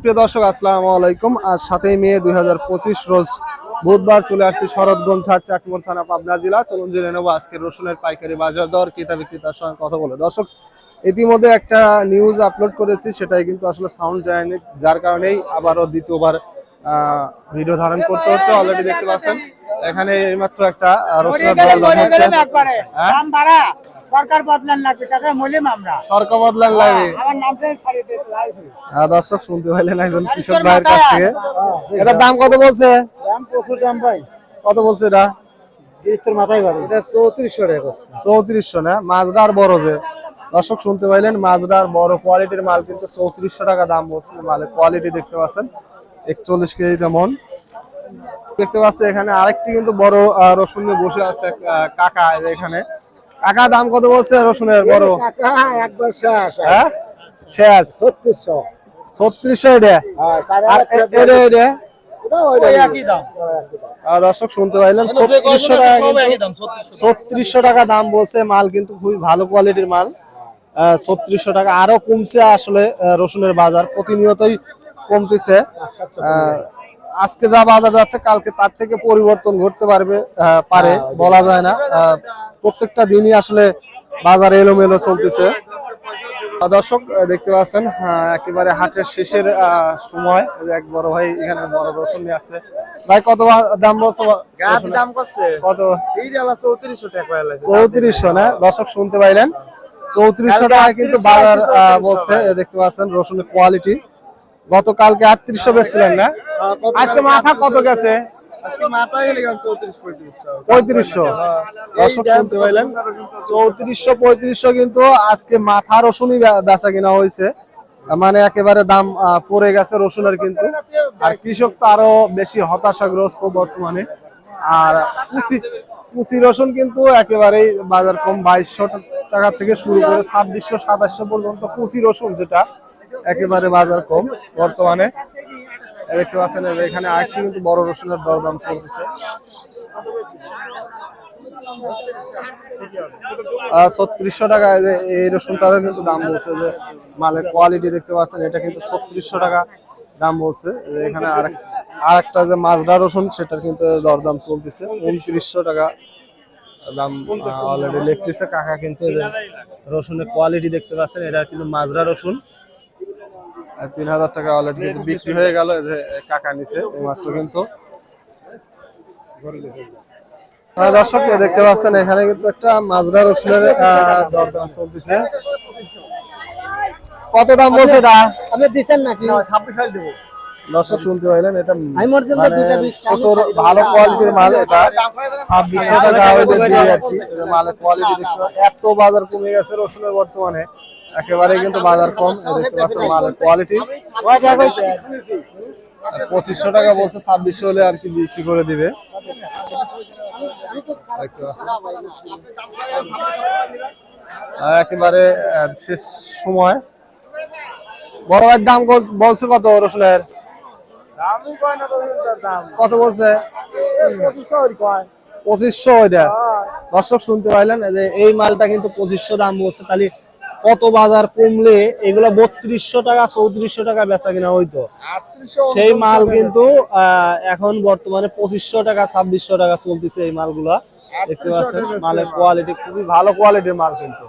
প্রিয় দর্শক আসসালামু আলাইকুম। আজ সাতই মে দুই হাজার পঁচিশ রোজ বুধবার চলে আসছি শরৎগঞ্জ হাট চাটমোর থানা পাবনা জেলা। চলুন জেনে নেব আজকের রসুনের পাইকারি বাজার দর ক্রেতা বিক্রেতার সঙ্গে কথা বলে। দর্শক ইতিমধ্যে একটা নিউজ আপলোড করেছি সেটাই কিন্তু আসলে সাউন্ড যায়নি যার কারণেই আবারও দ্বিতীয়বার আহ, ভিডিও ধারণ করতে হচ্ছে। অলরেডি দেখতে পাচ্ছেন এখানে এইমাত্র একটা রসুনের দর হচ্ছে সরকার বদলান লাগবে তাছাড়া মলিম আমরা। সরকার বদলান লাগে আমার নামটা ছাড়িয়ে দিয়েছে আহ, দর্শক শুনতে পাইলেন একজন কৃষক ভাইয়ের কাছ থেকে। এটার দাম কত বলছে? দাম প্রচুর দাম ভাই। কত বলছে এটা? চৌত্রিশশো না? মাজরার বড় যে। দর্শক শুনতে পাইলেন বড় কোয়ালিটির মাল কিন্তু চৌত্রিশশো টাকা দাম বলছে মালের কোয়ালিটি দেখতে পাচ্ছেন। একচল্লিশ কেজি তেমন দেখতে পাচ্ছি এখানে আরেকটি কিন্তু বড় আহ, রসুন বসে আছে কাকা এখানে। কাকা দাম কত বলছে রসুনের বড়? একবার শেষ। হ্যাঁ? শেষ? ছত্রিশশো। ছত্রিশশো এটা? আহ, দর্শক শুনতে পাইলেন ছত্রিশশো টাকা কিন্তু ছত্রিশশো টাকা। দাম বলছে মাল কিন্তু খুবই ভালো কোয়ালিটির মাল। ছত্রিশশো টাকা আরও কমছে আসলে রসুনের বাজার প্রতিনিয়তই কমতেছে। আহ, আজকে যা বাজার যাচ্ছে কালকে তার থেকে পরিবর্তন ঘটতে পারবে পারে বলা যায় না। প্রত্যেকটা দিনই আসলে বাজার এলোমেলো চলতেছে। দর্শক দেখতে পাচ্ছেন হ্যাঁ, একেবারে হাটের শেষের সময়। এক বড় ভাই এখানে বড় রসুন নিয়ে আসছে। ভাই কত দাম বলছো? দাম করছে। কত? চৌত্রিশশো টাকা চৌত্রিশশো না? দর্শক শুনতে পাইলেন? চৌত্রিশশো টাকা কিন্তু বাজার বলছে। দেখতে পাচ্ছেন রসুনের কোয়ালিটি গতকালকে আটত্রিশশো বেচছিলেন না? আজকে মাথা কত গেছে? পাইলেন। চৌত্রিশশো। পঁয়ত্রিশশো কিন্তু আজকে মাথা রসুনই বেচা কিনা হয়েছে। মানে একেবারে দাম পড়ে গেছে রসুনের কিন্তু। আর কৃষক তো আরও বেশি হতাশাগ্রস্ত বর্তমানে। আর কুচি কুচি রসুন কিন্তু একেবারেই বাজার কম বাইশশো টাকা থেকে শুরু করে ছাব্বিশশো, সাতাশশো পর্যন্ত কুচি রসুন যেটা একেবারে বাজার কম বর্তমানে। দেখতে পাচ্ছেন এখানে আরেকটি কিন্তু বড় রসুনের দরদাম চলতেছে। ছত্রিশশো টাকা এই রসুনটারও কিন্তু দাম বলছে যে মালের কোয়ালিটি দেখতে পাচ্ছেন, এটা কিন্তু ছত্রিশশো টাকা দাম বলছে। এখানে আর আরেকটা যে মাজরা রসুন, সেটার কিন্তু দরদাম চলতেছে, উনত্রিশশো টাকা দাম অলরেডি লিখতেছে কাকা কিন্তু রসুনের কোয়ালিটি দেখতে পাচ্ছেন এটা কিন্তু মাজরা রসুন। আর তিন হাজার টাকা অলরেডি কিন্তু বিক্রি হয়ে গেল যে কাকা নিছে মাত্র কিন্তু। হ্যাঁ, দর্শক দেখতে পাচ্ছেন এখানে কিন্তু একটা মাজরা রসুনের আহ, দরদাম চলতেছে। কত দাম বলছে এটা? আপনি দিচ্ছেন নাকি? দর্শক শুনতে পাইলেন এটা মানে সত্তর ভালো কোয়ালিটির মাল এটা। ছাব্বিশশো টাকা দিয়ে যে মালের কোয়ালিটি দেখতে এত বাজার কমে গেছে রসুনের বর্তমানে। একেবারে কিন্তু বাজার কম দেখতে পাচ্ছেন মালের কোয়ালিটি পঁচিশশো টাকা বলছে ছাব্বিশশো হলে আর কি বিক্রি করে দিবে। একেবারে শেষ সময়। বড় ভাইয়ের দাম বল- বলছে কত রসুনের? কত বলছে? পঁচিশশো ওইটা দর্শক শুনতে পাইলেন যে এই মালটা কিন্তু পঁচিশশো দাম বলছে তাহলে কত বাজার কমলে এগুলো বত্রিশশো টাকা চৌত্রিশশো টাকা বেচা কিনা হইতো সেই মাল কিন্তু আহ, এখন বর্তমানে পঁচিশশো টাকা ছাব্বিশশো টাকা চলতেছে এই মালগুলা। দেখতে পাচ্ছেন মালের কোয়ালিটি খুবই ভালো কোয়ালিটির মাল কিন্তু।